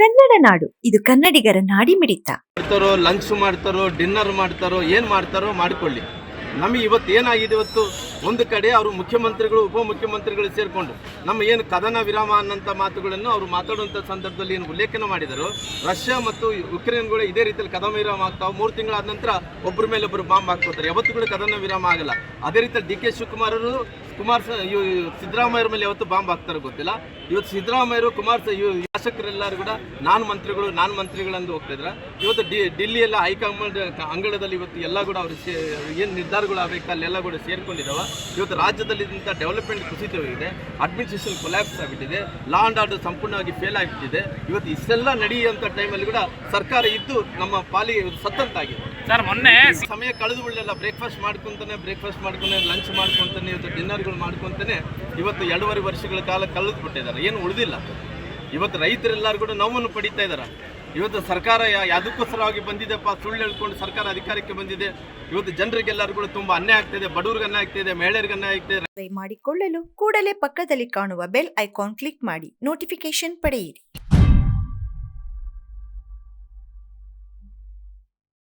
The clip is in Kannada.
ಕನ್ನಡ ನಾಡು. ಇದು ಕನ್ನಡಿಗರ ನಾಡಿಮಿಡಿತ ಮಾಡ್ತಾರೋ, ಲಂಚ್ ಮಾಡ್ತಾರೋ, ಡಿನ್ನರ್ ಮಾಡ್ತಾರೋ, ಏನು ಮಾಡ್ತಾರೋ ಮಾಡ್ಕೊಳ್ಳಿ. ನಮಗೆ ಇವತ್ತು ಏನಾಗಿದೆ ಇವತ್ತು? ಒಂದು ಕಡೆ ಅವರು ಮುಖ್ಯಮಂತ್ರಿಗಳು ಉಪ ಮುಖ್ಯಮಂತ್ರಿಗಳು ಸೇರಿಕೊಂಡು ನಮ್ಮ ಏನು ಕದನ ವಿರಾಮ ಅನ್ನಂಥ ಮಾತುಗಳನ್ನು ಅವರು ಮಾತಾಡುವಂಥ ಸಂದರ್ಭದಲ್ಲಿ ಏನು ಉಲ್ಲೇಖನ ಮಾಡಿದರು. ರಷ್ಯಾ ಮತ್ತು ಯುಕ್ರೇನ್ಗಳು ಇದೇ ರೀತಿಯಲ್ಲಿ ಕದನ ವಿರಾಮ ಆಗ್ತಾವೆ. ಮೂರು ತಿಂಗಳಾದ ನಂತರ ಒಬ್ಬರ ಮೇಲೆ ಒಬ್ಬರು ಬಾಂಬ್ ಹಾಕ್ಕೋತಾರೆ. ಯಾವತ್ತು ಕೂಡ ಕದನ ವಿರಾಮ ಆಗಲ್ಲ. ಅದೇ ರೀತಿಯಲ್ಲಿ ಡಿ ಕೆ ಶಿವಕುಮಾರರು ಕುಮಾರ್ ಸಿದ್ದರಾಮಯ್ಯರ ಮೇಲೆ ಯಾವತ್ತು ಬಾಂಬ್ ಹಾಕ್ತಾರೋ ಗೊತ್ತಿಲ್ಲ. ಇವತ್ತು ಸಿದ್ದರಾಮಯ್ಯರು, ಕುಮಾರ್ ಶಾಸಕರೆಲ್ಲರೂ ಕೂಡ ನಾನ್ ಮಂತ್ರಿಗಳು, ನಾನ್ ಮಂತ್ರಿಗಳಂದು ಹೋಗ್ತಿದ್ರ. ಇವತ್ತು ಡಿ ಡಿಲ್ಲಿಯೆಲ್ಲ ಹೈಕಮಾಂಡ್ ಅಂಗಳದಲ್ಲಿ ಇವತ್ತು ಎಲ್ಲ ಕೂಡ ಅವರು ಏನು ನಿರ್ಧಾರಗಳು ಆಗಬೇಕು ಅಲ್ಲೆಲ್ಲ ಕೂಡ ಸೇರ್ಕೊಂಡಿದ್ದಾವೆ ಇವತ್ತು ರಾಜ್ಯದಲ್ಲಿ ಇಂಥ ಡೆವಲಪ್ಮೆಂಟ್ ಕುಸಿತವಾಗಿದೆ ಅಡ್ಮಿನಿಸ್ಟ್ರೇಷನ್ ಕೊಲ್ಯಾಪ್ಸ್ ಆಗಿಬಿಟ್ಟಿದೆ. ಲಾ ಆ್ಯಂಡ್ ಆರ್ಡರ್ ಸಂಪೂರ್ಣವಾಗಿ ಫೇಲ್ ಆಗಿಬಿಟ್ಟಿದೆ. ಇವತ್ತು ಇಷ್ಟೆಲ್ಲ ನಡೆಯುವಂಥ ಟೈಮಲ್ಲಿ ಕೂಡ ಸರ್ಕಾರ ಇದ್ದು ನಮ್ಮ ಪಾಲಿಗೆ ಸತ್ತಂತಾಗಿದೆ. ಸರ್ ಮೊನ್ನೆ ಸಮಯ ಕಳೆದು ಬಿಡಲಿಲ್ಲ ಬ್ರೇಕ್ಫಾಸ್ಟ್ ಮಾಡ್ಕೊಂತಾನೆ ಬ್ರೇಕ್ಫಾಸ್ಟ್ ಮಾಡ್ಕೊಂಡೆ ಲಂಚ್ ಮಾಡ್ಕೊಂತಾನೆ ಇವತ್ತು ಡಿನ್ನರ್ಗಳು ಮಾಡ್ಕೊಂತಾನೆ ಇವತ್ತು ಎರಡೂವರೆ ವರ್ಷಗಳ ಕಾಲ ಕಳೆದು ಬಿಟ್ಟಿದ್ದಾರೆ ಏನು ಉಳಿದಿಲ್ಲ. ಇವತ್ತು ರೈತರೆಲ್ಲರೂ ಕೂಡ ನೋವನ್ನು ಪಡಿತಾ ಇದ್ದಾರೆ. ಇವತ್ತು ಸರ್ಕಾರ ಯಾ- ಯಾವುದಕ್ಕೋಸ್ಕರವಾಗಿ ಬಂದಿದೆಪ್ಪ? ಸುಳ್ಳು ಹೇಳ್ಕೊಂಡು ಸರ್ಕಾರ ಅಧಿಕಾರಕ್ಕೆ ಬಂದಿದೆ. ಇವತ್ತು ಜನರಿಗೆಲ್ಲರೂ ಕೂಡ ತುಂಬ ಅನ್ಯಾಯ ಆಗ್ತಿದೆ ಬಡವ್ರಿಗೆ ಅನ್ಯಾಯ ಆಗ್ತಿದೆ ಮಹಿಳೆಯರಿಗೆ ಅನ್ಯಾಯ ಆಗ್ತಿದೆ ಮಾಡಿಕೊಳ್ಳಲು ಕೂಡಲೇ ಪಕ್ಕದಲ್ಲಿ ಕಾಣುವ ಬೆಲ್ ಐಕಾನ್ ಕ್ಲಿಕ್ ಮಾಡಿ. ನೋಟಿಫಿಕೇಶನ್ ಪಡೆಯಿರಿ.